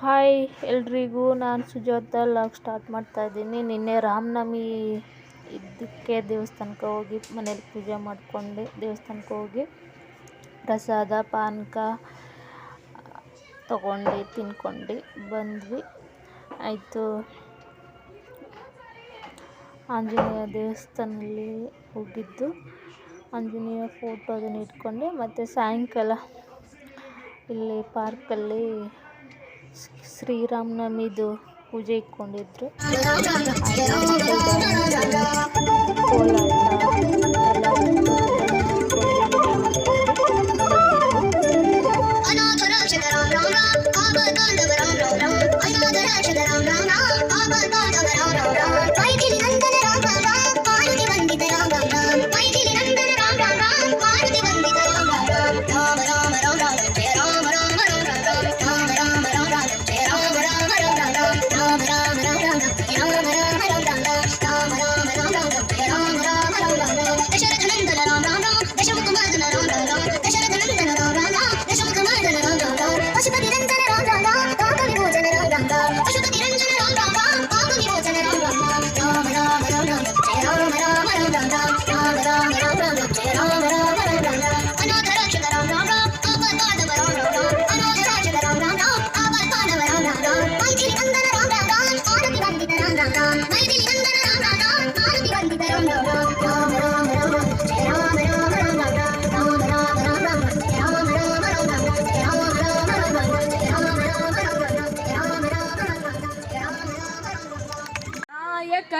Hi ಎಲ್ರಿಗೂ, ನಾನು Sujata log start ಮಾಡ್ತಾ ಇದ್ದೀನಿ. ನಿನ್ನೆ ರಾಮನವಮಿ ಇದಕ್ಕೆ ದೇವಸ್ಥಾನಕ್ಕೆ ಹೋಗಿ ಮನೇಲಿ ಪೂಜೆ ಮಾಡಿಕೊಂಡು. ದೇವಸ್ಥಾನಕ್ಕೆ ಹೋಗಿ ಪ್ರಸಾದ, ಪಾನಕ ತಗೊಂಡು, ತಿನ್ಕೊಂಡು, ಬಂದ್ವಿ. ಆಯಿತು. ಆಂಜನೇಯ ದೇವಸ್ಥಾನದಲ್ಲಿ ಹೋಗಿದ್ದು. ಆಂಜನೇಯ ಫೋಟೋ ಅದನ್ನು ಇಟ್ಕೊಂಡೆ. ಮತ್ತು ಸಾಯಂಕಾಲ ಇಲ್ಲಿ ಪಾರ್ಕಲ್ಲಿ ಶ್ರೀರಾಮನವಮಿದು ಪೂಜೆ ಇಟ್ಕೊಂಡಿದ್ರು.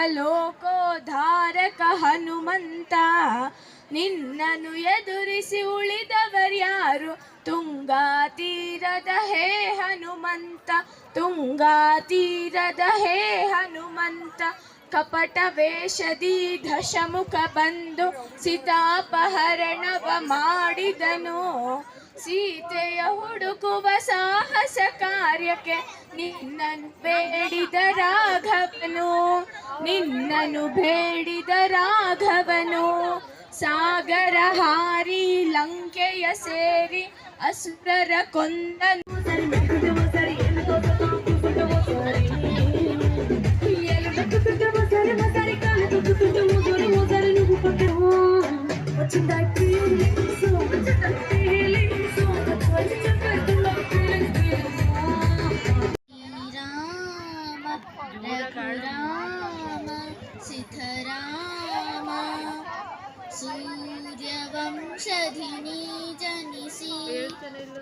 ನಾಯಕ ಲೋಕೋದ್ಧಾರಕ ಹನುಮಂತ, ನಿನ್ನನು ಎದುರಿಸಿ ಉಳಿದವರ್ಯಾರು ತುಂಗಾ ತೀರದ ಹೇ ಹನುಮಂತ, ತುಂಗಾ ತೀರದ ಹೇ ಹನುಮಂತ, ಕಪಟ ವೇಷದಿ ದಶಮುಖ ಬಂದು ಸೀತಾಪಹರಣವ ಮಾಡಿದನು. ಸೀತೆಯ ಹುಡುಕುವ ಸಾಹಸ ಕಾರ್ಯಕ್ಕೆ ನಿನ್ನನ್ನು ಬೇಡಿದ ರಾಘವನು, ನಿನ್ನನ್ನು ಬೇಡಿದ ರಾಘವನು. ಸಾಗರ ಹಾರಿ ಲಂಕೆಯ ಸೇರಿ ಅಸುರರ ಕೊಂದನು.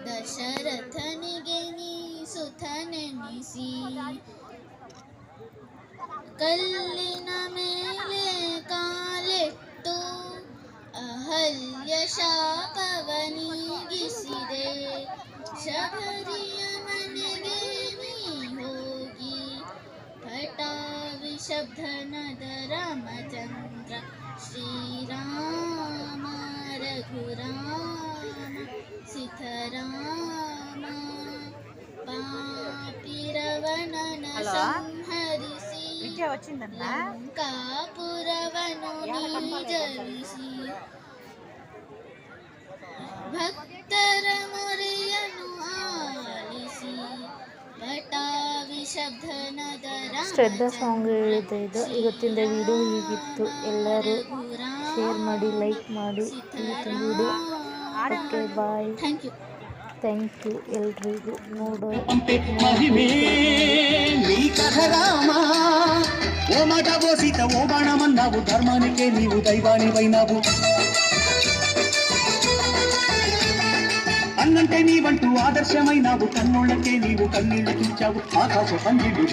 ದಶರಥನಿಗೆ ನೀ ಸುತನೆನಿಸಿ ಕಲ್ಲಿನ ಮೇಲೆ ಕಾಲಿಟ್ಟು ಅಹಲ್ಯ ಶಾಪವನೀಗಿಸಿದೆ ಶಬರಿಯ ಮನೆಗೆ ನೀ ಹೋಗಿ ಪಟಾವಿಶಬ್ಧನದ ರಾಮಚಂದ್ರ ಪಾಪಿರವಣನ ಸಂಹರಿಸಿ ಲಂಕಾಪುರವನು ನೀಜರಿಸಿ ಭಕ್ತರ ಮೊರೆಯನ್ನು ಆಲಿಸಿ ಪಟಾವಿಶಬ್ಧನದ ಶ್ರದ್ಧಾ ಸಾಂಗ್ ಹೇಳಿದೆ ಇದು ಇವತ್ತಿನ ವಿಡಿಯೋ ಹೀಗಿತ್ತು ಎಲ್ಲರೂ ಶೇರ್ ಮಾಡಿ ಲೈಕ್ ಮಾಡಿ ಇವತ್ತಿನ video okay bye thank you thank you ಎಲ್ರಿಗೂ ನೋಡೋ పంపే మహిమే నీ కథ రామ? ఓ మాట ఓ సీత ఓ బాణమన్నావు ధర్మానికే నీవు దైవానివైనావు. అన్నంటే నీవంటూ ఆదర్శమైనావు కన్నుళ్ళకే నీవు కన్నీళ్ళు చూచావు ఆకాశ పందిళ్ళు